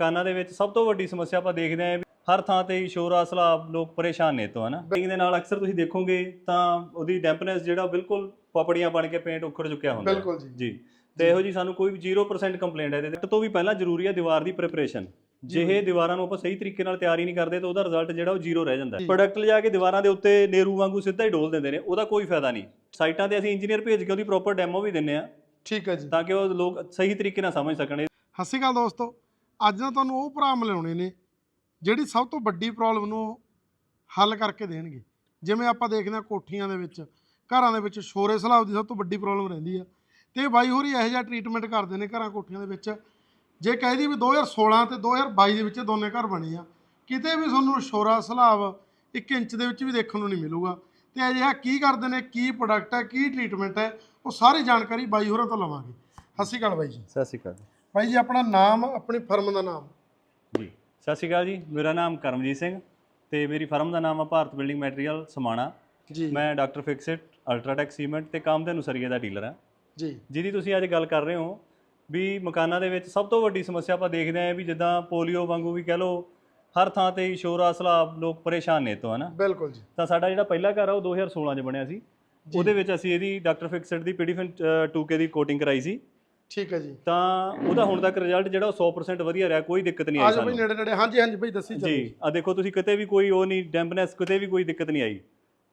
ਮਕਾਨਾਂ ਦੇ ਵਿੱਚ ਸਭ ਤੋਂ ਵੱਡੀ ਸਮੱਸਿਆ ਆਪਾਂ ਦੇਖਦੇ ਵੀ ਹਰ ਥਾਂ ਤੇ ਹੀ ਸ਼ੋਰ ਸਲਾਬ ਲੋਕ ਪਰੇਸ਼ਾਨ ਨੇ ਤੋਂ ਹਨਾ ਬਿਲਡਿੰਗ ਦੇ ਨਾਲ ਅਕਸਰ ਤੁਸੀਂ ਦੇਖੋਗੇ ਤਾਂ ਉਹਦੀ ਡੈਂਪਨੈਸ ਜਿਹੜਾ ਬਿਲਕੁਲ ਪਪੜੀਆਂ ਬਣ ਕੇ ਪੇਂਟ ਉਖੜ ਚੁੱਕਿਆ ਹੁੰਦਾ। ਬਿਲਕੁਲ ਜੀ। ਜੀ। ਤੇ ਇਹੋ ਜੀ ਸਾਨੂੰ ਕੋਈ ਵੀ 0% ਕੰਪਲੇਂਟ ਹੈ ਇਹਦੇ ਤੇ। ਤੋਂ ਵੀ ਪਹਿਲਾਂ ਜ਼ਰੂਰੀ ਹੈ ਦੀਵਾਰ ਦੀ ਪ੍ਰਿਪਰੇਸ਼ਨ ਜੇ ਇਹ ਦੀਵਾਰਾਂ ਨੂੰ ਆਪਾਂ ਸਹੀ ਤਰੀਕੇ ਨਾਲ ਤਿਆਰ ਨਹੀਂ ਕਰਦੇ ਤਾਂ ਉਹਦਾ ਰਿਜ਼ਲਟ ਜਿਹੜਾ ਉਹ ਜ਼ੀਰੋ ਰਹਿ ਜਾਂਦਾ ਹੈ। ਪ੍ਰੋਡਕਟ ਲਿਜਾ ਕੇ ਦੀਵਾਰਾਂ ਦੇ ਉੱਤੇ ਨੇਰੂ ਵਾਂਗੂ ਸਿੱਧਾ ਹੀ ਡੋਲ ਦਿੰਦੇ ਨੇ ਉਹਦਾ ਕੋਈ ਫਾਇਦਾ ਨਹੀਂ। ਸਾਈਟਾਂ ਤੇ ਅਸੀਂ ਇੰਜੀਨੀਅਰ ਭੇਜ ਕੇ ਉਹਦੀ ਪ੍ਰੋਪਰ ਡੈਮੋ ਵੀ ਦਿੰਨੇ ਆ ਠੀਕ ਹੈ ਜੀ। ਤਾਂ ਕਿ ਉਹ ਲੋਕ ਸਹੀ ਤਰੀਕੇ ਨਾਲ ਸਮਝ ਸਕਣ। ਸਤਿ ਸ਼੍ਰੀ ਅਕਾਲ ਦੋਸਤੋ। ਅੱਜ ਨਾ ਤੁਹਾਨੂੰ ਉਹ ਭਰਾ ਮਿਲਾਉਣੇ ਨੇ, ਜਿਹੜੀ ਸਭ ਤੋਂ ਵੱਡੀ ਪ੍ਰੋਬਲਮ ਨੂੰ ਹੱਲ ਕਰਕੇ ਦੇਣਗੇ। ਜਿਵੇਂ ਆਪਾਂ ਦੇਖਦੇ ਹਾਂ ਕੋਠੀਆਂ ਦੇ ਵਿੱਚ, ਘਰਾਂ ਦੇ ਵਿੱਚ ਸ਼ੋਰੇ ਸਲਾਬ ਦੀ ਸਭ ਤੋਂ ਵੱਡੀ ਪ੍ਰੋਬਲਮ ਰਹਿੰਦੀ ਆ। ਤੇ ਬਾਈ ਹੋਰੀ ਇਹੋ ਜਿਹਾ ਟ੍ਰੀਟਮੈਂਟ ਕਰਦੇ ਨੇ ਘਰਾਂ ਕੋਠੀਆਂ ਦੇ ਵਿੱਚ। ਜੇ ਕਹਿ ਦਈਏ ਵੀ 2016 ਤੇ 2022 ਦੇ ਵਿੱਚ ਦੋਨੇ ਘਰ ਬਣੇ ਆ, ਕਿਤੇ ਵੀ ਤੁਹਾਨੂੰ ਸ਼ੋਰਾ ਸਲਾਬ 1 ਇੰਚ ਦੇ ਵਿੱਚ ਵੀ ਦੇਖਣ ਨੂੰ ਨਹੀਂ ਮਿਲੂਗਾ। ਤੇ ਅਜਿਹਾ ਕੀ ਕਰਦੇ ਨੇ, ਕੀ ਪ੍ਰੋਡਕਟ ਹੈ, ਕੀ ਟ੍ਰੀਟਮੈਂਟ ਹੈ, ਉਹ ਸਾਰੀ ਜਾਣਕਾਰੀ ਬਾਈ ਹੋਰਾਂ ਤੋਂ ਲਵਾਂਗੇ। ਸਤਿ ਸ਼੍ਰੀ ਅਕਾਲ ਬਾਈ ਜੀ। ਸਤਿ ਸ਼੍ਰੀ ਅਕਾਲ। ਭਾਈ ਜੀ ਆਪਣਾ ਨਾਮ ਆਪਣੀ ਫਰਮ ਦਾ ਨਾਮ। ਜੀ। ਸਤਿ ਸ਼੍ਰੀ ਅਕਾਲ ਜੀ ਮੇਰਾ ਨਾਮ ਕਰਮਜੀਤ ਸਿੰਘ ਤੇ ਮੇਰੀ ਫਰਮ ਦਾ ਨਾਮ ਆ ਭਾਰਤ ਬਿਲਡਿੰਗ ਮਟੀਰੀਅਲ ਸਮਾਣਾ। ਜੀ। ਮੈਂ ਡਾਕਟਰ ਫਿਕਸਿਟ ਅਲਟਰਾਟੈਕ ਸੀਮੈਂਟ ਤੇ ਕਾਮਧੇਨੂ ਨੁਸਰੀਆ ਦਾ ਡੀਲਰ ਹਾਂ ਜੀ। ਜਿਹਦੀ ਤੁਸੀਂ ਅੱਜ ਗੱਲ ਕਰ ਰਹੇ ਹੋ ਵੀ ਮਕਾਨਾਂ ਦੇ ਵਿੱਚ ਸਭ ਤੋਂ ਵੱਡੀ ਸਮੱਸਿਆ ਆਪਾਂ ਦੇਖਦੇ ਆਂ ਵੀ ਜਿੱਦਾਂ ਪੋਲੀਓ ਵਾਂਗੂ ਵੀ ਕਹਿ ਲਓ ਹਰ ਥਾਂ ਤੇ ਸ਼ੋਰ ਸਲਾਬ ਲੋਕ ਪਰੇਸ਼ਾਨ ਨੇ ਤੋਂ ਹਨਾ ਬਿਲਕੁਲ ਜੀ। ਤਾਂ ਸਾਡਾ ਜਿਹੜਾ ਪਹਿਲਾ ਘਰ ਆ ਉਹ 2016 'ਚ ਬਣਿਆ ਸੀ। ਉਹਦੇ ਵਿੱਚ ਅਸੀਂ ਇਹਦੀ ਡਾਕਟਰ ਫਿਕਸਿਟ ਦੀ ਪੀਡੀਫਿਨ 2K ਦੀ ਕੋਟਿੰਗ ਕਰਾਈ ਸੀ। ਠੀਕ ਹੈ ਜੀ। ਤਾਂ ਉਹਦਾ ਹੁਣ ਤੱਕ ਰਿਜ਼ਲਟ ਜਿਹੜਾ ਉਹ 100% ਵਧੀਆ ਰਿਹਾ ਕੋਈ ਦਿੱਕਤ ਨਹੀਂ ਆਈ ਆਜੋ ਬਈ ਸਾਨੂੰ। ਨੇੜੇ ਨੇੜੇ। ਹਾਂਜੀ ਹਾਂਜੀ ਬਈ ਦੱਸੀ ਚੱਲੋ। ਜੀ ਆ ਦੇਖੋ ਤੁਸੀਂ ਕਿਤੇ ਵੀ ਕੋਈ ਉਹ ਨਹੀਂ ਡੈਂਪਨੈਸ ਕਿਤੇ ਵੀ ਕੋਈ ਦਿੱਕਤ ਨਹੀਂ ਆਈ।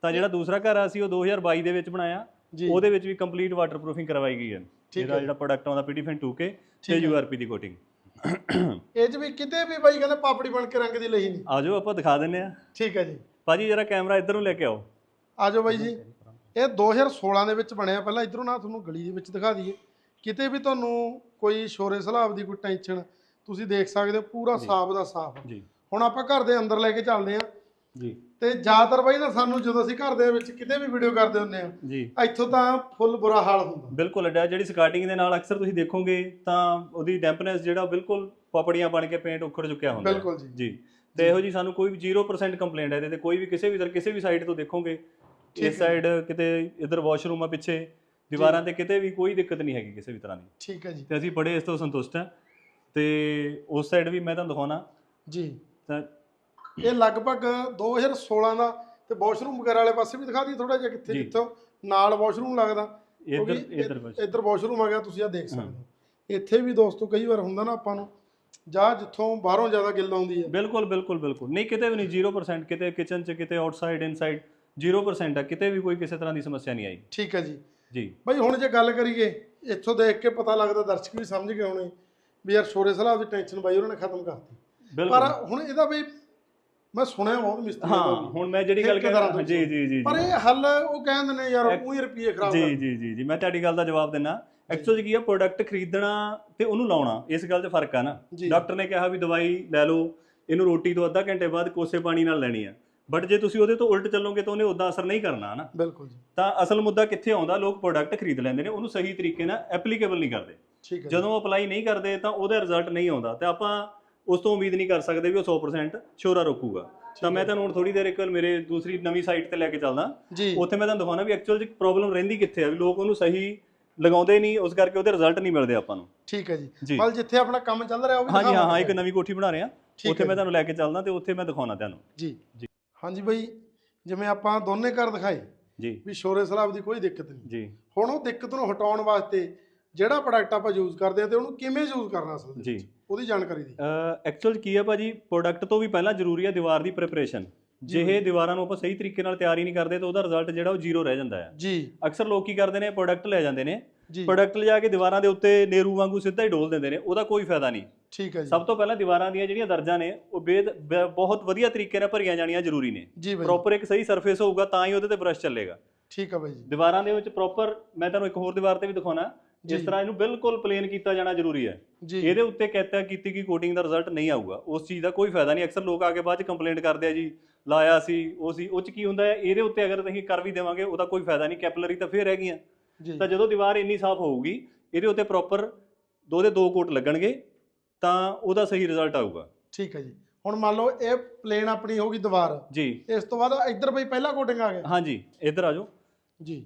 ਤਾਂ ਜਿਹੜਾ ਦੂਸਰਾ ਘਰ ਆ ਸੀ ਉਹ 2022 ਦੇ ਵਿੱਚ ਬਣਾਇਆ। ਜੀ। ਉਹਦੇ ਵਿੱਚ ਵੀ ਕੰਪਲੀਟ ਵਾਟਰਪ੍ਰੂਫਿੰਗ ਕਰਵਾਈ ਗਈ ਹੈ। ਠੀਕ ਹੈ। ਜਿਹੜਾ ਪ੍ਰੋਡਕਟ ਆਉਂਦਾ ਪੀਡੀਫਿਨ 2K ਤੇ ਠੀਕ ਹੈ। ਦੀ ਕੋਟਿੰਗ ਇਹ ਚ ਵੀ ਕਿਤੇ ਵੀ ਬਾਈ ਕਹਿੰਦੇ ਪਾਪੜੀ ਬਣ ਕੇ ਰੰਗ ਦੀ ਲਈ ਨਹੀਂ। ਆਜੋ ਆਪਾਂ ਦਿਖਾ ਦਿੰਨੇ ਆ ਠੀਕ ਹੈ ਜੀ। ਭਾਜੀ ਜਰਾ ਕੈਮਰਾ ਇੱਧਰ ਨੂੰ ਲੈ ਕੇ ਆਓ। ਆਜੋ ਬਾਈ ਜੀ। ਇਹ 2016 ਦੇ ਵਿੱਚ ਬਣਿਆ। ਪਹਿਲਾਂ ਇਧਰੋਂ ਨਾ ਤੁਹਾਨੂੰ ਗਲੀ ਦੇ ਵਿੱਚ ਦਿਖਾ ਦਈਏ। ਕਿਤੇ ਵੀ ਤੁਹਾਨੂੰ ਕੋਈ ਸ਼ੋਰੇ ਸਲਾਬ ਦੀ ਕੋਈ ਟੈਨਸ਼ਨ ਤੁਸੀਂ ਦੇਖ ਸਕਦੇ ਹੋ ਪੂਰਾ ਸਾਫ਼ ਦਾ ਸਾਫ਼। ਜੀ। ਹੁਣ ਆਪਾਂ ਘਰ ਦੇ ਅੰਦਰ ਲੈ ਕੇ ਚੱਲਦੇ ਆ ਜੀ। ਤੇ ਜ਼ਿਆਦਾਤਰ ਬਾਈ ਨਾ ਸਾਨੂੰ ਜਦੋਂ ਅਸੀਂ ਘਰ ਦੇ ਵਿੱਚ ਕਿਤੇ ਵੀ ਵੀਡੀਓ ਕਰਦੇ ਹੁੰਨੇ ਆ ਜੀ। ਇੱਥੋਂ ਤਾਂ ਫੁੱਲ ਬੁਰਾ ਹਾਲ ਹੁੰਦਾ। ਬਿਲਕੁਲ ਅੱਡਾ ਜਿਹੜੀ ਸਕਾਰਟਿੰਗ ਦੇ ਨਾਲ ਅਕਸਰ ਤੁਸੀਂ ਦੇਖੋਗੇ ਤਾਂ ਉਹਦੀ ਡੈਂਪਨੈਸ ਜਿਹੜਾ ਬਿਲਕੁਲ ਪਪੜੀਆਂ ਬਣ ਕੇ ਪੇਂਟ ਉਖੜ ਚੁੱਕਿਆ ਹੁੰਦਾ। ਬਿਲਕੁਲ ਜੀ। ਜੀ। ਤੇ ਇਹੋ ਜੀ ਸਾਨੂੰ ਕੋਈ ਵੀ 0% ਕੰਪਲੇਂਟ ਹੈ ਇਹਦੇ ਤੇ ਕੋਈ ਵੀ ਕਿਸੇ ਵੀ ਕਿਸੇ ਵੀ ਸਾਈਡ ਤੋਂ ਦੇਖੋਗੇ। ਇਸ ਸਾਈਡ ਕਿਤੇ ਇਧਰ ਵਾਸ਼ਰੂਮ ਆ ਪਿੱਛੇ ਦੀਵਾਰਾਂ ਤੇ ਕਿਤੇ ਵੀ ਕੋਈ ਦਿੱਕਤ ਨਹੀਂ ਹੈਗੀ ਕਿਸੇ ਵੀ ਤਰ੍ਹਾਂ ਦੀ। ਠੀਕ ਹੈ ਜੀ। ਤੇ ਅਸੀਂ ਬੜੇ ਇਸ ਤੋਂ ਸੰਤੁਸ਼ਟ ਹਾਂ। ਤੇ ਉਸ ਸਾਈਡ ਵੀ ਮੈਂ ਤੁਹਾਨੂੰ ਦਿਖਾਉਣਾ। ਜੀ। ਤਾਂ ਇਹ ਲਗਭਗ 2016 ਦਾ ਤੇ ਵਾਸ਼ਰੂਮ ਵਗੈਰਾ ਵਾਲੇ ਪਾਸੇ ਵੀ ਦਿਖਾ ਦਈਏ ਥੋੜਾ ਜਿਹਾ ਕਿੱਥੇ। ਜਿੱਥੋਂ ਨਾਲ ਵਾਸ਼ਰੂਮ ਲੱਗਦਾ। ਇੱਧਰ ਇੱਧਰ ਇੱਧਰ ਵਾਸ਼ਰੂਮ ਆ ਗਿਆ ਤੁਸੀਂ ਆ ਦੇਖ ਸਕਦੇ ਹੋ। ਇੱਥੇ ਵੀ ਦੋਸਤੋ ਕਈ ਵਾਰ ਹੁੰਦਾ ਨਾ ਆਪਾਂ ਨੂੰ ਜਾਂ ਜਿੱਥੋਂ ਬਾਹਰੋਂ ਜ਼ਿਆਦਾ ਗਿੱਲ ਆਉਂਦੀ ਹੈ। ਬਿਲਕੁਲ ਬਿਲਕੁਲ ਬਿਲਕੁਲ। ਨਹੀਂ ਕਿਤੇ ਵੀ ਨਹੀਂ 0% ਕਿਤੇ ਕਿਚਨ 'ਚ ਕਿਤੇ ਆਊਟਸਾਈਡ ਇਨਸਾਈਡ 0% ਹੈ ਕਿਤੇ ਵੀ ਕੋਈ ਕਿਸੇ ਤਰ੍ਹਾਂ ਦੀ ਸਮੱਸਿਆ ਨਹੀਂ ਆਈ। ਠੀਕ ਹੈ ਜੀ। ਜੀ। ਬਈ ਹੁਣ ਜੇ ਗੱਲ ਕਰੀਏ ਇੱਥੋਂ ਦੇਖ ਕੇ ਪਤਾ ਲੱਗਦਾ ਦਰਸ਼ਕ ਵੀ ਸਮਝ ਗਏ ਹੋਣੇ ਵੀ ਯਾਰ ਸ਼ੋਰੇ ਸਲਾਬ ਦੀ ਟੈਨਸ਼ਨ ਬਾਈ ਉਹਨਾਂ ਨੇ ਖਤਮ ਕਰਤੀ। ਪਰ ਹੁਣ ਇਹਦਾ ਬਈ ਮੈਂ ਸੁਣਿਆ ਬਹੁਤ ਮਿਸਤਰੀ ਹਾਂ ਹੁਣ ਮੈਂ ਜਿਹੜੀ ਗੱਲ ਕਰ ਜੀ ਜੀ ਜੀ ਪਰ ਇਹ ਹੱਲ ਉਹ ਕਹਿੰਦੇ ਨੇ ਯਾਰ ਉਹੀ ਰੁਪਏ ਖਰਾਬ ਜੀ ਜੀ ਜੀ ਜੀ ਮੈਂ ਤੁਹਾਡੀ ਗੱਲ ਦਾ ਜਵਾਬ ਦਿੰਨਾ ਐਕਚੁਅਲੀ ਕੀ ਆ ਪ੍ਰੋਡਕਟ ਖਰੀਦਣਾ ਤੇ ਉਹਨੂੰ ਲਾਉਣਾ ਇਸ ਗੱਲ 'ਚ ਫ਼ਰਕ ਆ ਨਾ। ਡਾਕਟਰ ਨੇ ਕਿਹਾ ਵੀ ਦਵਾਈ ਲੈ ਲਓ ਇਹਨੂੰ ਰੋਟੀ ਤੋਂ ਅੱਧਾ ਘੰਟੇ ਬਾਅਦ ਕੋਸੇ ਪਾਣੀ ਨਾਲ ਲੈਣੀ ਆ। ਬਟ ਜੇ ਤੁਸੀਂ ਉਹਦੇ ਤੋਂ ਉਲਟ ਚੱਲੋਗੇ ਤਾਂ ਉਹਨੇ ਉਦਾਂ ਅਸਰ ਨਹੀਂ ਕਰਨਾ ਨਾ ਬਿਲਕੁਲ ਜੀ। ਤਾਂ ਅਸਲ ਮੁੱਦਾ ਕਿੱਥੇ ਆਉਂਦਾ? ਲੋਕ ਪ੍ਰੋਡਕਟ ਖਰੀਦ ਲੈਂਦੇ ਨੇ ਉਹਨੂੰ ਸਹੀ ਤਰੀਕੇ ਨਾਲ ਐਪਲੀਕੇਬਲ ਨਹੀਂ ਕਰਦੇ। ਠੀਕ ਹੈ ਜਦੋਂ ਅਪਲਾਈ ਨਹੀਂ ਕਰਦੇ ਤਾਂ ਉਹਦਾ ਰਿਜ਼ਲਟ ਨਹੀਂ ਆਉਂਦਾ। ਤੇ ਆਪਾਂ ਉਸ ਤੋਂ ਉਮੀਦ ਨਹੀਂ ਕਰ ਸਕਦੇ ਵੀ ਉਹ 100% ਸ਼ੋਰਾ ਰੋਕੂਗਾ। ਤਾਂ ਮੈਂ ਤੁਹਾਨੂੰ ਹੁਣ ਥੋੜੀ ਦੇਰ ਇੱਕ ਮੇਰੇ ਦੂਸਰੀ ਨਵੀਂ ਸਾਈਟ ਤੇ ਲੈ ਕੇ ਚੱਲਦਾ। ਜੀ। ਉੱਥੇ ਮੈਂ ਤੁਹਾਨੂੰ ਦਿਖਾਉਣਾ ਵੀ ਐਕਚੁਅਲ ਚ ਪ੍ਰੋਬਲਮ ਰਹਿੰਦੀ ਕਿੱਥੇ ਆ ਵੀ ਲੋਕ ਉਹਨੂੰ ਸਹੀ ਲਗਾਉਂਦੇ ਨਹੀਂ ਉਸ ਕਰਕੇ ਉਹਦੇ ਰਿਜ਼ਲਟ ਨਹੀਂ ਮਿਲਦੇ ਆਪਾਂ ਨੂੰ। ਠੀਕ ਹੈ ਜੀ। ਜੀ। ਮਤਲਬ ਜਿੱਥੇ ਆਪਣਾ ਕੰਮ ਚੱਲ ਰਿਹਾ ਉਹ ਵੀ ਹਾਂ ਹਾਂ। ਇੱਕ ਨਵੀਂ ਕੋਠੀ ਬਣਾ ਰਹੇ ਆ ਉੱਥੇ ਮੈਂ ਤੁਹਾਨੂੰ ਲੈ ਕੇ ਚੱਲਦਾ ਤੇ ਉੱਥੇ ਮੈਂ ਦਿਖਾਉਣਾ ਤੁਹਾਨੂੰ। ਜੀ। ਜੀ। ਹਾਂਜੀ ਬਈ ਜਿਵੇਂ ਆਪਾਂ ਦੋਨੇ ਘਰ ਦਿਖਾਏ ਜੀ। ਵੀ ਸ਼ੋਰੇ ਸਲਾਬ ਦੀ ਕੋਈ ਦਿੱਕਤ ਨਹੀਂ। ਜੀ। ਹੁਣ ਉਹ ਦਿੱਕਤ ਨੂੰ ਹਟਾਉਣ ਵਾਸਤੇ ਜਿਹੜਾ ਪ੍ਰੋਡਕਟ ਆਪਾਂ ਯੂਜ਼ ਕਰਦੇ ਆ ਤੇ ਉਹਨੂੰ ਕਿਵੇਂ ਯੂਜ਼ ਕਰਨਾ ਅਸਲ ਜੀ। ਉਹਦੀ ਜਾਣਕਾਰੀ ਦੀ ਐਕਚੁਅਲ ਕੀ ਆ ਭਾਜੀ? ਪ੍ਰੋਡਕਟ ਤੋਂ ਵੀ ਪਹਿਲਾਂ ਜ਼ਰੂਰੀ ਹੈ ਦੀਵਾਰ ਦੀ ਪ੍ਰਿਪਰੇਸ਼ਨ। ਇਹ ਦੀਵਾਰਾਂ ਨੂੰ ਆਪਾਂ ਸਹੀ ਤਰੀਕੇ ਨਾਲ ਤਿਆਰ ਹੀ ਨਹੀਂ ਕਰਦੇ ਤਾਂ ਉਹਦਾ ਰਿਜ਼ਲਟ ਜਿਹੜਾ ਉਹ ਜ਼ੀਰੋ ਰਹਿ ਜਾਂਦਾ ਹੈ ਜੀ। ਅਕਸਰ ਲੋਕ ਕੀ ਕਰਦੇ ਨੇ ਪ੍ਰੋਡਕਟ ਲੈ ਜਾਂਦੇ ਨੇ ਪ੍ਰੋਡਕਟ ਲਿਜਾ ਕੇ ਦੀਵਾਰਾਂ ਦੇ ਉੱਤੇ ਨੇਰੂ ਵਾਂਗੂ ਸਿੱਧਾ ਹੀ ਡੋਲ ਦਿੰਦੇ ਨੇ ਉਹਦਾ ਕੋਈ ਫਾਇਦਾ ਨਹੀਂ। ਠੀਕ ਹੈ ਜੀ। ਸਭ ਤੋਂ ਪਹਿਲਾਂ ਦੀਵਾਰਾਂ ਦੀਆਂ ਜਿਹੜੀਆਂ ਦਰਜਾਂ ਨੇ ਉਹ ਬੇਦ ਬ- ਬਹੁਤ ਵਧੀਆ ਤਰੀਕੇ ਨਾਲ ਭਰੀਆਂ ਜਾਣੀਆਂ ਜ਼ਰੂਰੀ ਨੇ। ਜੀ ਬਾਈ। ਪ੍ਰੋਪਰ ਇੱਕ ਸਹੀ ਸਰਫੇਸ ਹੋਊਗਾ ਤਾਂ ਹੀ ਉਹਦੇ ਤੇ ਬ੍ਰਸ਼ ਚੱਲੇਗਾ। ਠੀਕ ਹੈ ਬਾਈ ਜੀ। ਦੀਵਾਰਾਂ ਦੇ ਵਿੱਚ ਪ੍ਰੋਪਰ ਮੈਂ ਤੁਹਾਨੂੰ ਇੱਕ ਹੋਰ ਦੀਵਾਰ ਤੇ ਵੀ ਦਿਖਾਉਣਾ। ਜਿਸ ਜੀ। ਤਰ੍ਹਾਂ ਇਹਨੂੰ ਬਿਲਕੁਲ ਪਲੇਨ ਕੀਤਾ ਜਾਣਾ ਜ਼ਰੂਰੀ ਹੈ। ਜੀ। ਇਹਦੇ ਉੱਤੇ ਕਹਿਤਾ ਕੀਤੀ ਗਈ ਕੋਟਿੰਗ ਦਾ ਰਿਜ਼ਲਟ ਨਹੀਂ ਆਊਗਾ। ਉਸ ਚੀਜ਼ ਦਾ ਕੋਈ ਫਾਇਦਾ ਨਹੀਂ। ਅਕਸਰ ਲੋਕ ਆ ਕੇ ਬਾਅਦ ਚ ਕੰਪਲੇਂਟ ਕਰਦੇ ਆ ਜੀ ਲਾਇਆ ਸੀ ਉਹ ਸੀ ਉਹ ਚ ਕੀ ਹੁੰਦਾ ਹੈ? ਇਹਦੇ ਉੱਤੇ ਅਗਰ ਅਸੀਂ ਕਰ ਵੀ ਦੇਵਾਂਗੇ ਉਹਦਾ ਕੋਈ ਫਾਇਦਾ ਨਹੀਂ। ਕੈਪਲਰੀ ਤਾਂ ਫੇਰ ਰਹਿ ਗਈਆਂ। ਜੀ। ਤਾਂ ਜਦੋਂ ਦੀਵਾਰ ਇੰਨੀ ਸਾਫ਼ ਹੋਊਗੀ ਇਹਦੇ ਉੱਤੇ ਪ੍ਰੋਪਰ ਦੋ ਦੇ ਦੋ ਕੋਟ ਲੱਗਣਗੇ ਤਾਂ ਉਹਦਾ ਸਹੀ ਰਿਜ਼ਲਟ ਆਊਗਾ। ਠੀਕ ਹੈ ਜੀ। ਹੁਣ ਮੰਨ ਲਓ ਇਹ ਪਲੇਨ ਆਪਣੀ ਹੋ ਗਈ ਦੀਵਾਰ। ਜੀ। ਇਸ ਤੋਂ ਬਾਅਦ ਇੱਧਰ ਬਈ ਪਹਿਲਾ ਕੋਟਿੰਗ ਆ ਗਿਆ। ਹਾਂਜੀ ਇੱਧਰ ਆ ਜਾਓ। ਜੀ।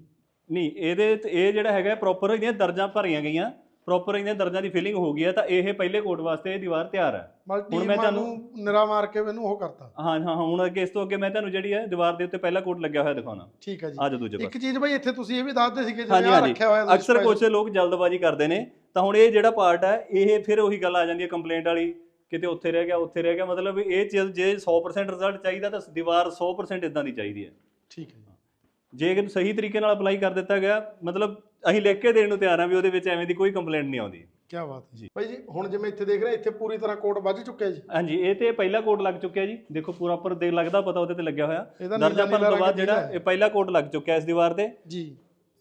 ਨਹੀਂ ਇਹਦੇ ਤੇ ਇਹ ਜਿਹੜਾ ਹੈਗਾ ਪ੍ਰੋਪਰ ਇਹਦੀਆਂ ਦਰਜਾਂ ਭਰੀਆਂ ਗਈਆਂ। ਪ੍ਰੋਪਰ ਇਹਨਾਂ ਦਰਜਾਂ ਦੀ ਫਿਲਿੰਗ ਹੋ ਗਈ ਹੈ ਤਾਂ ਇਹ ਪਹਿਲੇ ਕੋਟ ਵਾਸਤੇ ਇਹ ਦੀਵਾਰ ਤਿਆਰ ਹੈ ਹੁਣ ਮੈਂ ਤੁਹਾਨੂੰ- ਨਿਰਾ ਮਾਰ ਕੇ ਮੈਨੂੰ ਉਹ ਕਰਤਾ। ਹਾਂ ਹਾਂ ਹੁਣ ਅੱਗੇ ਇਸ ਤੋਂ ਅੱਗੇ ਮੈਂ ਤੁਹਾਨੂੰ ਜਿਹੜੀ ਹੈ ਦੀਵਾਰ ਦੇ ਉੱਤੇ ਪਹਿਲਾ ਕੋਟ ਲੱਗਿਆ ਹੋਇਆ ਦਿਖਾਉਣਾ। ਠੀਕ ਹੈ ਜੀ। ਆ ਜਾ ਦੂਜੇ ਇੱਕ ਚੀਜ਼ ਬਈ ਇੱਥੇ ਤੁਸੀਂ ਇਹ ਵੀ ਦੱਸਦੇ ਸੀਗੇ ਹਾਂਜੀ। ਰੱਖਿਆ ਹੋਇਆ ਅਕਸਰ। ਕੁਝ ਲੋਕ ਜਲਦਬਾਜ਼ੀ ਕਰਦੇ ਨੇ ਤਾਂ ਹੁਣ ਇਹ ਜਿਹੜਾ ਪਾਰਟ ਹੈ ਇਹ ਫਿਰ ਉਹੀ ਗੱਲ ਆ ਜਾਂਦੀ ਹੈ ਕੰਪਲੇਂਟ ਵਾਲੀ। ਕਿਤੇ ਉੱਥੇ ਰਹਿ ਗਿਆ ਉੱਥੇ ਰਹਿ ਗਿਆ ਮਤਲਬ ਇਹ ਚੀਜ਼ ਜੇ 100% ਰਿਜ਼ਲਟ ਚਾਹੀਦਾ ਤਾਂ ਦੀਵਾਰ 100% ਇਦਾਂ ਦੀ ਚਾਹੀਦੀ ਹੈ ਠੀਕ ਹੈ ਜੀ। ਕਿ ਸਹੀ ਤਰੀਕੇ ਨਾਲ ਅਪਲਾਈ ਕਰ ਦਿੱਤਾ ਗਿਆ ਮਤਲਬ ਅਸੀਂ ਲਿਖ ਕੇ ਦੇਣ ਨੂੰ ਤਿਆਰ ਹਾਂ ਵੀ ਉਹਦੇ ਵਿੱਚ ਐਵੇਂ ਦੀ ਕੋਈ ਕੰਪਲੇਂਟ ਨਹੀਂ ਆਉਂਦੀ। ਕੀ ਬਾਤ ਹੈ ਜੀ। ਬਾਈ ਜੀ ਹੁਣ ਜਿਵੇਂ ਇੱਥੇ ਦੇਖ ਰਹੇ ਇੱਥੇ ਪੂਰੀ ਤਰ੍ਹਾਂ ਕੋਟ ਵੱਜ ਚੁੱਕਿਆ ਜੀ। ਹਾਂਜੀ ਇਹ ਤੇ ਪਹਿਲਾ ਕੋਡ ਲੱਗ ਚੁੱਕਿਆ ਜੀ। ਦੇਖੋ ਪੂਰਾ ਉੱਪਰ ਦੇ ਲੱਗਦਾ ਪਤਾ ਉਹਦੇ ਤੇ ਲੱਗਿਆ ਹੋਇਆ। ਇਹਦਾ ਦਰਜਾ ਭਰਨ ਤੋਂ ਬਾਅਦ ਜਿਹੜਾ। ਇਹ ਪਹਿਲਾ ਕੋਡ ਲੱਗ ਚੁੱਕਿਆ ਇਸ ਦੀਵਾਰ ਤੇ। ਜੀ।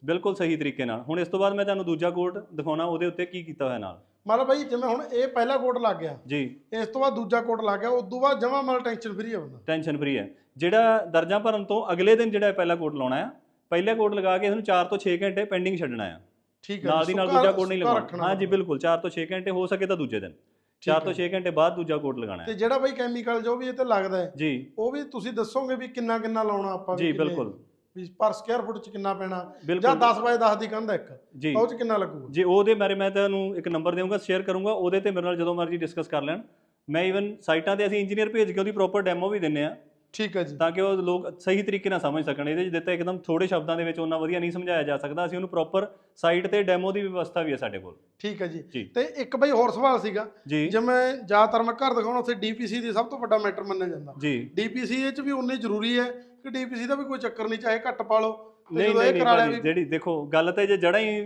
ਬਿਲਕੁਲ ਸਹੀ ਤਰੀਕੇ ਨਾਲ। ਹੁਣ ਇਸ ਤੋਂ ਬਾਅਦ ਮੈਂ ਤੁਹਾਨੂੰ ਦੂਜਾ ਕੋਡ ਦਿਖਾਉਣਾ ਉਹਦੇ ਉੱਤੇ ਕੀ ਕੀਤਾ ਹੋਇਆ ਨਾਲ। ਮਤਲਬ ਬਾਈ ਜਿਵੇਂ ਹੁਣ ਇਹ ਪਹਿਲਾ ਕੋਟ ਲੱਗ ਗਿਆ ਜੀ। ਇਸ ਤੋਂ ਬਾਅਦ ਦੂਜਾ ਕੋਟ ਲੱਗ ਗਿਆ ਉਸ ਤੋਂ ਬਾਅਦ ਜਮਾ ਮਲ ਟੈਨਸ਼ਨ ਫਰੀ ਹੈ ਬੰਦਾ। ਟੈਨਸ਼ਨ ਫਰੀ ਹੈ। ਜਿਹੜਾ ਦਰਜਾ ਭਰਨ ਤੋਂ ਅਗਲੇ ਦਿਨ ਜਿਹੜਾ ਇਹ ਪਹਿਲਾ ਕੋਡ ਲਾਉਣਾ ਆ ਪਹਿਲੇ ਕੋਡ ਲਗਾ ਕੇ ਇਹਨੂੰ 4 ਤੋਂ 6 ਘੰਟੇ ਪੈਂਡਿੰਗ ਛੱਡਣਾ ਆ। ਠੀਕ ਹੈ ਨਾਲ ਦੀ ਨਾਲ ਦੂਜਾ ਕੋਡ ਨਹੀਂ ਲਗਾਉਣਾ। ਰੱਖਣਾ ਹਾਂ ਜੀ ਬੰਦਾ। ਬਿਲਕੁਲ 4 ਤੋਂ 6 ਘੰਟੇ ਹੋ ਸਕੇ ਤਾਂ ਦੂਜੇ ਦਿਨ। ਠੀਕ 4 ਤੋਂ ਹੈ। 6 ਘੰਟੇ ਬਾਅਦ ਦੂਜਾ ਕੋਡ ਲਗਾਉਣਾ ਤੇ ਜਿਹੜਾ ਬਾਈ ਕੈਮੀਕਲ ਜੋ ਵੀ ਇਹ ਤੇ ਲੱਗਦਾ ਹੈ ਜੀ। ਉਹ ਵੀ ਤੁਸੀਂ ਦੱਸੋਗੇ ਵੀ ਕਿੰਨਾ ਕਿੰਨਾ ਲਾਉਣਾ ਆਪਾਂ ਜੀ ਬਿਲਕੁਲ। ਵੀ ਪਰ ਸਕੁਅਰ ਫੁੱਟ ਚ ਕਿੰਨਾ ਪੈਣਾ? ਜਾਂ ਬਿਲਕੁਲ। 10 ਬਾਏ 10 ਦੀ ਕੰਧ ਇੱਕ ਉਹ ਚ ਕਿੰਨਾ ਲੱਗੂਗਾ? ਜੇ ਉਹਦੇ ਬਾਰੇ ਮੈਂ ਤੁਹਾਨੂੰ ਇੱਕ ਨੰਬਰ ਦੇਵਾਂਗਾ ਸ਼ੇਅਰ ਕਰੂੰਗਾ ਉਹਦੇ ਤੇ ਮੇਰੇ ਨਾਲ ਜਦੋਂ ਮਰਜ਼ੀ ਡਿਸਕਸ ਕਰ ਲੈਣ। ਮੈਂ ਇਵਨ ਸਾਈਟਾਂ ਤੇ ਅਸੀਂ ਇੰਜੀਨੀਅਰ ਭੇਜ ਕੇ ਉਹਦੀ ਪ੍ਰੋਪਰ ਡੈਮੋ ਵੀ ਦਿੰਨੇ ਆ। ਠੀਕ ਹੈ ਜੀ। ਤਾਂ ਕਿ ਉਹ ਲੋਕ ਸਹੀ ਤਰੀਕੇ ਨਾਲ ਸਮਝ ਸਕਣ। ਇਹਦੇ 'ਚ ਦਿੱਤਾ ਇੱਕਦਮ ਥੋੜੇ ਸ਼ਬਦਾਂ ਦੇ ਵਿੱਚ ਉਹਨਾਂ ਵਧੀਆ ਨਹੀਂ ਸਮਝਾਇਆ ਜਾ ਸਕਦਾ। ਅਸੀਂ ਉਹਨੂੰ ਪ੍ਰੋਪਰ ਸਾਈਟ ਤੇ ਡੈਮੋ ਦੀ ਵਿਵਸਥਾ ਵੀ ਹੈ ਸਾਡੇ ਕੋਲ। ਠੀਕ ਹੈ ਜੀ। ਤੇ ਇੱਕ ਬਾਈ ਹੋਰ ਸਵਾਲ ਸੀਗਾ। ਜਿਵੇਂ ਜ਼ਿਆਦਾਤਰ ਮੈਂ ਘਰ ਦਿਖਾਉਣਾ ਉੱਥੇ ਡੀਪੀਸੀ ਦੀ ਸਭ ਤੋਂ ਵੱਡਾ ਮੈਟਰ ਮੰਨਿਆ ਜਾਂਦਾ। ਜੀ। ਡੀਪੀਸੀ ਇਹ ਚ ਵੀ ਉਨੀ ਜ਼ਰੂਰੀ ਹੈ ਕਿ ਡੀਪੀਸੀ ਦਾ ਵੀ ਕੋਈ ਚੱਕਰ ਨਹੀਂ ਚਾਹੇ ਘੱਟ ਪਾ ਲਓ ਨਹੀਂ ਨਹੀਂ ਜਿਹੜੀ ਦੇਖੋ ਗੱਲ ਤੇ ਜੇ ਜੜਾਂ ਹੀ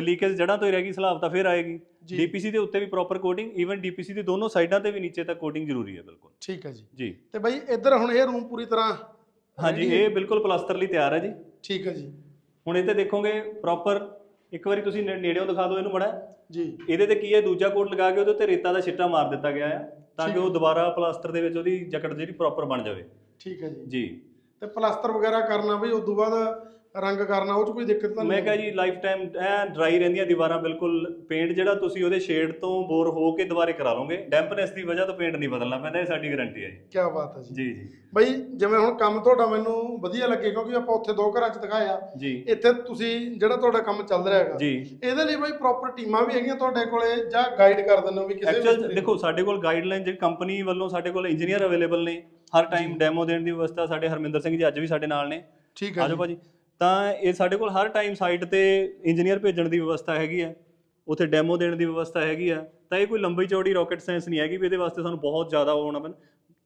ਲੀਕੇਜ ਜੜਾਂ ਤੋਂ ਹੀ ਰਹਿ ਗਈ ਸਲਾਬ ਤਾਂ ਫਿਰ ਆਏਗੀ। ਡੀਪੀਸੀ ਦੇ ਉੱਤੇ ਵੀ ਪ੍ਰੋਪਰ ਕੋਟਿੰਗ ਈਵਨ ਡੀਪੀਸੀ ਦੇ ਦੋਨੋਂ ਸਾਈਡਾਂ ਤੇ ਵੀ ਨੀਚੇ ਤੱਕ ਕੋਟਿੰਗ ਜ਼ਰੂਰੀ ਹੈ ਬਿਲਕੁਲ। ਠੀਕ ਹੈ ਜੀ। ਜੀ। ਤੇ ਬਾਈ ਇੱਧਰ ਹੁਣ ਇਹ ਰੂਮ ਪੂਰੀ ਤਰ੍ਹਾਂ ਹਾਂਜੀ? ਇਹ ਬਿਲਕੁਲ ਪਲਾਸਟਰ ਲਈ ਤਿਆਰ ਹੈ ਜੀ। ਠੀਕ ਹੈ ਜੀ। ਹੁਣ ਇਹ ਤੇ ਦੇਖੋਗੇ ਪ੍ਰੋਪਰ ਇੱਕ ਵਾਰੀ ਤੁਸੀਂ ਨੇੜਿਓਂ ਦਿਖਾ ਦਿਓ ਇਹਨੂੰ ਮੜਾ। ਜੀ। ਇਹਦੇ ਤੇ ਕੀ ਹੈ? ਦੂਜਾ ਕੋਟ ਲਗਾ ਕੇ ਉਹਦੇ ਉੱਤੇ ਰੇਤਾ ਦਾ ਛਿੱਟਾ ਮਾਰ ਦਿੱਤਾ ਗਿਆ ਹੈ ਤਾਂ ਕਿ ਉਹ। ਦੁਬਾਰਾ ਪਲਾਸਟਰ ਦੇ ਵਿੱਚ ਉਹਦੀ ਜਕੜ ਜਿਹੜੀ ਪ੍ਰੋਪਰ ਬਣ ਜਾਵੇ। ਠੀਕ ਹੈ ਜੀ। ਜੀ। ਤੇ ਪਲਾਸਟਰ ਵਗੈਰਾ ਕਰਨਾ ਬਈ ਉਸ ਤੋਂ ਬਾਅਦ ਰੰਗ ਕਰਨਾ ਉਹ ਚ ਕੋਈ ਦਿੱਕਤ ਤਾਂ ਮੈਂ ਨਹੀਂ ਕਹਾਂ ਜੀ ਲਾਈਫ ਟਾਈਮ ਐ ਡਰਾਈ ਰਹਿੰਦੀਆਂ ਦੀਵਾਰਾਂ ਬਿਲਕੁਲ ਪੇਂਟ ਜਿਹੜਾ ਤੁਸੀਂ ਉਹਦੇ ਸ਼ੇਡ ਤੋਂ ਬੋਰ ਹੋ ਕੇ ਦੁਬਾਰੇ ਕਰਾ ਲਓਗੇ ਡੈਂਪਨੈਸ ਦੀ ਵਜ੍ਹਾ ਤੋਂ ਪੇਂਟ ਨਹੀਂ ਬਦਲਣਾ ਪੈਂਦਾ ਇਹ ਸਾਡੀ ਗਾਰੰਟੀ ਹੈ ਜੀ। ਕੀ ਬਾਤ ਹੈ ਜੀ। ਜੀ ਜੀ। ਬਈ ਜਿਵੇਂ ਹੁਣ ਕੰਮ ਤੁਹਾਡਾ ਮੈਨੂੰ ਵਧੀਆ ਲੱਗੇ ਕਿਉਂਕਿ ਆਪਾਂ ਉੱਥੇ ਦੋ ਘਰਾਂ ਚ ਦਿਖਾਇਆ। ਜੀ। ਇੱਥੇ ਤੁਸੀਂ ਜਿਹੜਾ ਤੁਹਾਡਾ ਕੰਮ ਚੱਲ ਰਿਹਾ ਹੈਗਾ ਜੀ। ਇਹਦੇ ਲਈ ਬਈ ਪ੍ਰੋਪਰ ਟੀਮਾਂ ਵੀ ਹੈਗੀਆਂ ਤੁਹਾਡੇ ਕੋਲੇ ਜਾਂ ਗਾਈਡ ਕਰ ਦਿੰਦੇ ਹੋ ਵੀ ਕਿਸੇ ਐਕਚੁਅਲ ਮਿਸਤਰੀ ਦੇਖੋ ਸਾਡੇ ਕੋਲ ਗਾਈਡਲਾਈਨ ਜਿਹੜੀ ਕੰਪਨੀ ਵੱਲੋਂ ਸਾਡੇ ਕੋਲ ਇੰਜੀਨੀਅਰ ਅਵੇਲੇਬਲ ਨੇ ਹਰ ਟਾਈਮ ਡੈਮੋ ਦੇਣ ਦੀ ਵਿਵਸਥਾ ਸਾਡੇ ਹਰਮਿੰਦਰ ਸਿੰਘ ਜੀ ਅੱਜ ਵੀ ਸਾਡੇ ਨਾਲ ਨੇ। ਠੀਕ ਹੈ ਆਜੋ ਜੀ। ਭਾਜੀ। ਤਾਂ ਇਹ ਸਾਡੇ ਕੋਲ ਹਰ ਟਾਈਮ ਸਾਈਟ ਤੇ ਇੰਜੀਨੀਅਰ ਭੇਜਣ ਦੀ ਵਿਵਸਥਾ ਹੈਗੀ ਹੈ ਉੱਥੇ ਡੈਮੋ ਦੇਣ ਦੀ ਵਿਵਸਥਾ ਹੈਗੀ ਆ ਤਾਂ ਇਹ ਕੋਈ ਲੰਬੀ ਚੌੜੀ ਰਾਕਟ ਸਾਇੰਸ ਨਹੀਂ ਹੈਗੀ ਵੀ ਇਹਦੇ ਵਾਸਤੇ ਸਾਨੂੰ ਬਹੁਤ ਜ਼ਿਆਦਾ ਹੋਣਾ ਪੈਣਾ।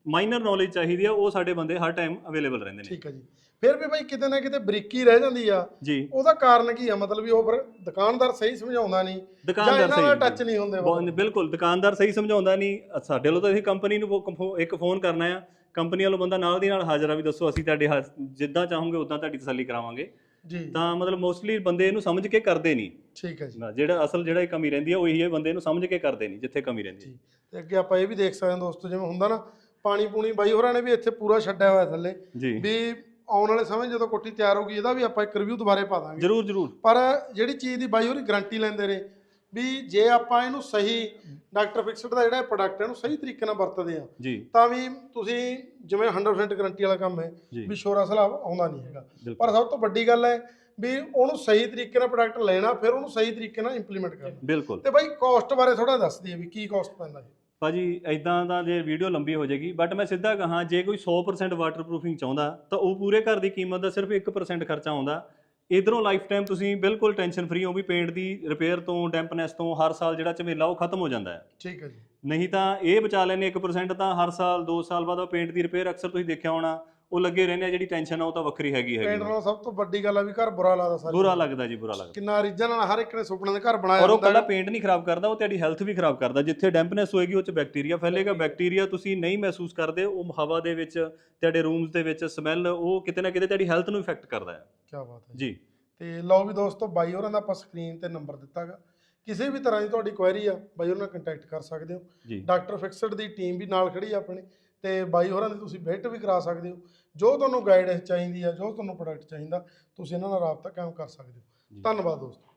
ਮਾਈਨਰ ਨੌਲੇਜ ਚਾਹੀਦੀ ਆ ਉਹ ਸਾਡੇ ਬੰਦੇ ਹਰ ਟਾਈਮ ਅਵੇਲੇਬਲ ਰਹਿੰਦੇ ਨੇ। ਠੀਕ ਹੈ ਜੀ। ਫਿਰ ਵੀ ਬਈ ਕਿਤੇ ਨਾ ਕਿਤੇ ਬਰੀਕੀ ਰਹਿ ਜਾਂਦੀ ਆ। ਜੀ। ਉਹਦਾ ਕਾਰਨ ਕੀ ਆ? ਮਤਲਬ ਵੀ ਉਹ ਫਿਰ ਦੁਕਾਨਦਾਰ ਸਹੀ ਸਮਝਾਉਂਦਾ ਨਹੀਂ ਦੁਕਾਨਦਾਰ ਸਹੀ ਟੱਚ ਨਹੀਂ ਹੁੰਦੇ ਬਿਲਕੁਲ ਦੁਕਾਨਦਾਰ ਸਹੀ ਸਮਝਾਉਂਦਾ ਨਹੀਂ। ਸਾਡੇ ਵੱਲੋਂ ਤਾਂ ਅਸੀਂ ਕੰਪਨੀ ਨੂੰ ਇੱਕ ਫੋਨ ਕਰਨਾ ਆ। ਕੰਪਨੀ ਵੱਲੋਂ ਬੰਦਾ ਨਾਲ ਦੀ ਨਾਲ ਹਾਜ਼ਰ ਆ ਵੀ ਦੱਸੋ ਅਸੀਂ ਤੁਹਾਡੇ ਹਾ- ਜਿੱਦਾਂ ਚਾਹੋਗੇ ਉਦਾਂ ਤੁਹਾਡੀ ਤਸੱਲੀ ਕਰਾਵਾਂਗੇ। ਜੀ। ਤਾਂ ਮਤਲਬ ਮੋਸਟਲੀ ਬੰਦੇ ਇਹਨੂੰ ਸਮਝ ਕੇ ਕਰਦੇ ਨਹੀਂ। ਠੀਕ ਹੈ ਜੀ। ਨਾ, ਜਿਹੜਾ ਅਸਲ ਜਿਹੜਾ ਇਹ ਕਮੀ ਰਹਿੰਦੀ ਆ ਉਹ ਹੈ ਬੰਦੇ ਇਹਨੂੰ ਸਮਝ ਕੇ ਕਰਦੇ ਨਹੀਂ ਜਿੱਥੇ ਕਮੀ ਰਹਿੰਦੀ ਹੈ ਜੀ। ਤੇ ਅੱਗੇ ਆਪਾਂ ਇਹ ਵੀ ਦੇਖ ਸਕਦੇ ਹਾਂ ਦੋਸਤੋ ਜਿਵੇਂ ਹੁੰਦਾ ਨਾ ਪਾਣੀ ਪੂਣੀ ਬਾਈ ਹੋਰਾਂ ਨੇ ਵੀ ਇੱਥੇ ਪੂਰਾ ਛੱਡਿਆ ਹੋਇਆ ਥੱਲੇ। ਜੀ। ਵੀ ਆਉਣ ਵਾਲੇ ਸਮੇਂ 'ਚ ਜਦੋਂ ਕੋਠੀ ਤਿਆਰ ਹੋਊਗੀ ਇਹਦਾ ਵੀ ਆਪਾਂ ਇੱਕ ਰਿਵਿਊ ਦੁਬਾਰੇ ਪਾ ਦਾਂਗੇ। ਜਰੂਰ ਜਰੂਰ। ਪਰ ਜਿਹੜੀ ਚੀਜ਼ ਦੀ ਬਾਈ ਹੋਰੀ ਗਾਰੰਟੀ ਲੈਂਦੇ ਨੇ ਵੀ ਜੇ ਆਪਾਂ ਇਹਨੂੰ ਸਹੀ ਡਾਕਟਰ ਫਿਕਸਡ ਦਾ ਜਿਹੜਾ ਪ੍ਰੋਡਕਟ ਹੈ ਇਹਨੂੰ ਸਹੀ ਤਰੀਕੇ ਨਾਲ ਵਰਤਦੇ ਆ ਤਾਂ ਵੀ ਤੁਸੀਂ ਜਿਵੇਂ 100% ਗਾਰੰਟੀ ਵਾਲਾ ਕੰਮ ਹੈ ਵੀ ਸ਼ੋਰਾ ਸਲਾਬ ਆਉਂਦਾ ਨਹੀਂ ਹੈਗਾ। ਪਰ ਸਭ ਤੋਂ ਵੱਡੀ ਗੱਲ ਹੈ ਵੀ ਉਹਨੂੰ ਸਹੀ ਤਰੀਕੇ ਨਾਲ ਪ੍ਰੋਡਕਟ ਲੈਣਾ ਫਿਰ ਉਹਨੂੰ ਸਹੀ ਤਰੀਕੇ ਨਾਲ ਇੰਪਲੀਮੈਂਟ ਕਰਨਾ। ਬਿਲਕੁਲ। ਤੇ ਬਾਈ ਕਾਸਟ ਬਾਰੇ ਥੋੜਾ ਦੱਸ ਦਈਏ ਵੀ ਕੀ ਕਾਸਟ ਪੈਂਦਾ ਹੈ। ਭਾਜੀ ਐਦਾਂ ਦਾ ਜੇ ਵੀਡੀਓ ਲੰਬੀ ਹੋ ਜਾਏਗੀ ਬਟ ਮੈਂ ਸਿੱਧਾ ਕਹਾਂ ਜੇ ਕੋਈ 100% ਵਾਟਰਪ੍ਰੂਫਿੰਗ ਚਾਹੁੰਦਾ ਤਾਂ ਉਹ ਪੂਰੇ ਘਰ ਦੀ ਕੀਮਤ ਦਾ ਸਿਰਫ 1% ਖਰਚਾ ਆਉਂਦਾ। ਇਧਰੋਂ ਲਾਈਫ ਟਾਈਮ ਤੁਸੀਂ ਬਿਲਕੁਲ ਟੈਨਸ਼ਨ ਫ੍ਰੀ ਹੋ ਵੀ ਪੇਂਟ ਦੀ ਰਿਪੇਅਰ ਤੋਂ ਡੈਂਪਨੈਸ ਤੋਂ ਹਰ ਸਾਲ ਜਿਹੜਾ ਝਮੇਲਾ ਉਹ ਖਤਮ ਹੋ ਜਾਂਦਾ ਹੈ। ਠੀਕ ਹੈ ਜੀ। ਨਹੀਂ ਤਾਂ ਇਹ ਬਚਾ ਲੈਣੇ 1% ਤਾਂ ਹਰ ਸਾਲ 2 ਸਾਲ ਬਾਅਦ ਉਹ ਪੇਂਟ ਦੀ ਰਿਪੇਅਰ ਅਕਸਰ ਤੁਸੀਂ ਦੇਖਿਆ ਹੋਣਾ ਉਹ ਲੱਗੇ ਰਹਿੰਦੇ ਆ ਜਿਹੜੀ ਟੈਨਸ਼ਨ ਆ ਉਹ ਤਾਂ ਵੱਖਰੀ ਹੈਗੀ ਪੇਂਟ ਹੈਗੀ ਨਾਲ ਸਭ ਤੋਂ ਵੱਡੀ ਗੱਲ ਆ ਵੀ ਘਰ ਬੁਰਾ ਲੱਗਦਾ ਸਾਰੀ। ਬੁਰਾ ਲੱਗਦਾ ਜੀ ਬੁਰਾ ਲੱਗਦਾ। ਕਿੰਨਾ ਰੀਜਨ ਨਾਲ ਹਰ ਇੱਕ ਨੇ ਸੁਪਨੇ ਦੇ ਘਰ ਬਣਾਇਆ ਔਰ ਉਹ ਹੁੰਦਾ ਕੱਲਾ ਹੈ। ਪੇਂਟ ਨਹੀਂ ਖਰਾਬ ਕਰਦਾ ਉਹ ਤੁਹਾਡੀ ਹੈਲਥ ਵੀ ਖਰਾਬ ਕਰਦਾ। ਜਿੱਥੇ ਡੈਂਪਨੈਸ ਹੋਏਗੀ ਉਹ ਚ ਬੈਕਟੀਰੀਆ ਫੈਲੇਗਾ। ਬੈਕਟੀਰੀਆ ਤੁਸੀਂ ਨਹੀਂ ਮਹਿਸੂਸ ਕਰਦੇ ਉਹ ਹਵਾ ਦੇ ਵਿੱਚ ਤੁਹਾਡੇ ਰੂਮਸ ਦੇ ਵਿੱਚ ਸਮੈਲ ਉਹ ਕਿਤੇ ਨਾ ਕਿਤੇ ਤੁਹਾਡੀ ਹੈਲਥ ਨੂੰ ਇਫੈਕਟ ਕਰਦਾ ਹੈ। ਕਿਆ ਬਾਤ ਹੈ ਜੀ। ਤੇ ਲਓ ਵੀ ਦੋਸਤੋ ਬਾਈ ਹੋਰਾਂ ਦਾ ਆਪਾਂ ਸਕਰੀਨ ਤੇ ਨੰਬਰ ਦਿੱਤਾਗਾ। ਕਿਸੇ ਵੀ ਤਰ੍ਹਾਂ ਦੀ ਤੁਹਾਡੀ ਕੁਐਰੀ ਆ ਬਾਈ ਹੋਰਾਂ ਨਾਲ ਕੰਟੈਕਟ ਕਰ ਸਕਦੇ ਹੋ। ਡਾਕਟਰ ਫਿਕਸਡ ਦੀ ਟੀਮ ਵੀ ਨਾਲ ਖੜੀ ਆ ਆਪਣੀ ਤੇ ਬਾਈ ਹੋਰਾਂ ਦੀ ਤੁਸੀਂ ਵਿਜ਼ਿਟ ਵੀ ਕਰਾ ਸਕਦੇ ਹੋ। ਜੋ ਤੁਹਾਨੂੰ ਗਾਈਡੈਂਸ ਚਾਹੀਦੀ ਆ ਜੋ ਤੁਹਾਨੂੰ ਪ੍ਰੋਡਕਟ ਚਾਹੀਦਾ ਤੁਸੀਂ ਇਹਨਾਂ ਨਾਲ ਰਾਬਤਾ ਕਾਇਮ ਕਰ ਸਕਦੇ ਹੋ। ਧੰਨਵਾਦ ਦੋਸਤੋ।